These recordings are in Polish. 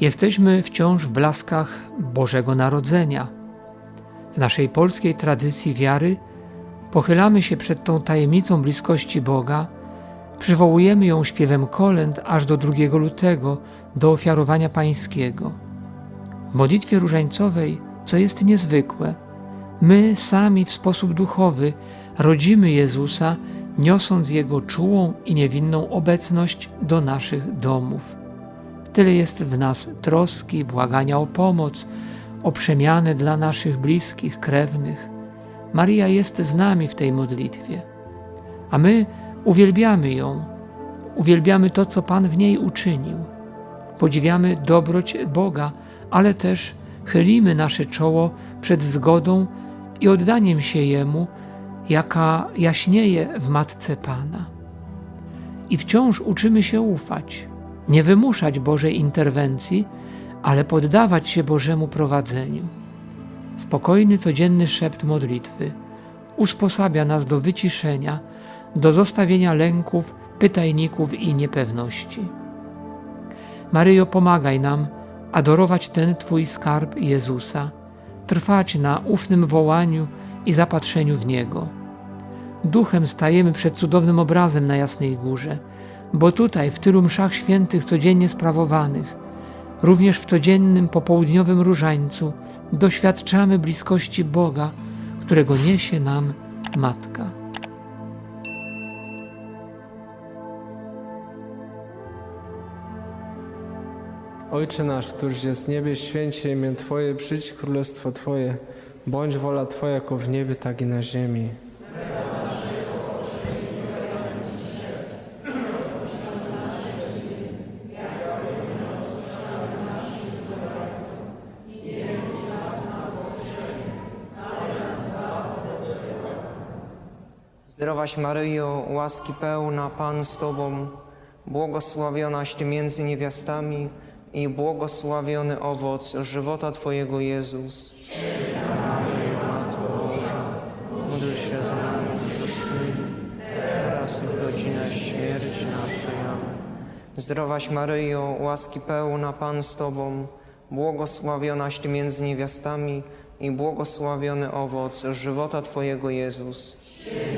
Jesteśmy wciąż w blaskach Bożego Narodzenia. W naszej polskiej tradycji wiary pochylamy się przed tą tajemnicą bliskości Boga, przywołujemy ją śpiewem kolęd aż do 2 lutego, do ofiarowania pańskiego. W modlitwie różańcowej, co jest niezwykłe, my sami w sposób duchowy rodzimy Jezusa, niosąc Jego czułą i niewinną obecność do naszych domów. Tyle jest w nas troski, błagania o pomoc, o przemianę dla naszych bliskich, krewnych. Maria jest z nami w tej modlitwie, a my uwielbiamy ją, uwielbiamy to, co Pan w niej uczynił. Podziwiamy dobroć Boga, ale też chylimy nasze czoło przed zgodą i oddaniem się Jemu, jaka jaśnieje w Matce Pana. I wciąż uczymy się ufać, nie wymuszać Bożej interwencji, ale poddawać się Bożemu prowadzeniu. Spokojny, codzienny szept modlitwy usposabia nas do wyciszenia, do zostawienia lęków, pytajników i niepewności. Maryjo, pomagaj nam adorować ten Twój skarb Jezusa, trwać na ufnym wołaniu i zapatrzeniu w Niego. Duchem stajemy przed cudownym obrazem na Jasnej Górze, bo tutaj, w tylu mszach świętych codziennie sprawowanych, również w codziennym popołudniowym różańcu, doświadczamy bliskości Boga, którego niesie nam Matka. Ojcze nasz, któryś jest w niebie, święcie imię Twoje, przyjdź królestwo Twoje, bądź wola Twoja jako w niebie, tak i na ziemi. Zdrowaś Maryjo, łaski pełna, Pan z Tobą, błogosławionaś Ty między niewiastami i błogosławiony owoc żywota Twojego Jezus. Maryjo, nami grzesznymi, teraz śmierci naszej. Zdrowaś Maryjo, łaski pełna, Pan z Tobą, błogosławionaś Ty między niewiastami i błogosławiony owoc żywota Twojego Jezus. Maryjo,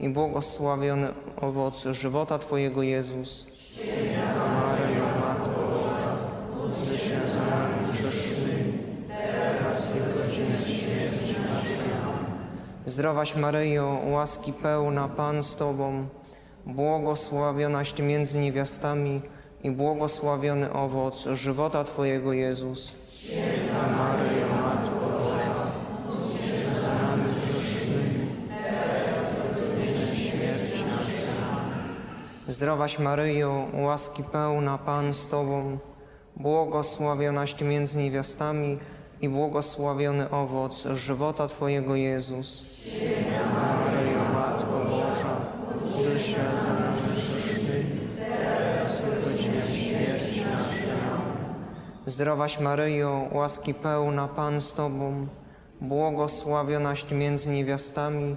i błogosławiony owoc żywota Twojego Jezus. Maryjo, Matko Boża, módl się za nami grzesznymi, teraz i w godzinę śmierci naszej. Zdrowaś Maryjo, łaski pełna, Pan z Tobą, błogosławionaś Ty między niewiastami i błogosławiony owoc żywota Twojego Jezus. Maryjo, Zdrowaś Maryjo, łaski pełna, Pan z Tobą, błogosławionaś Ty między niewiastami i błogosławiony owoc żywota Twojego Jezus. Maryjo, Matko Boża, módl się za nami teraz. Zdrowaś Maryjo, łaski pełna, Pan z Tobą, błogosławionaś między niewiastami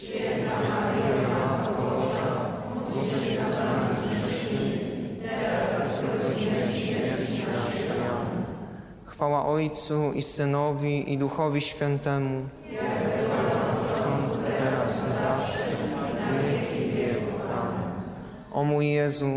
Chwała Ojcu i Synowi i Duchowi Świętemu. Początku, teraz i zawsze, i. O mój Jezu,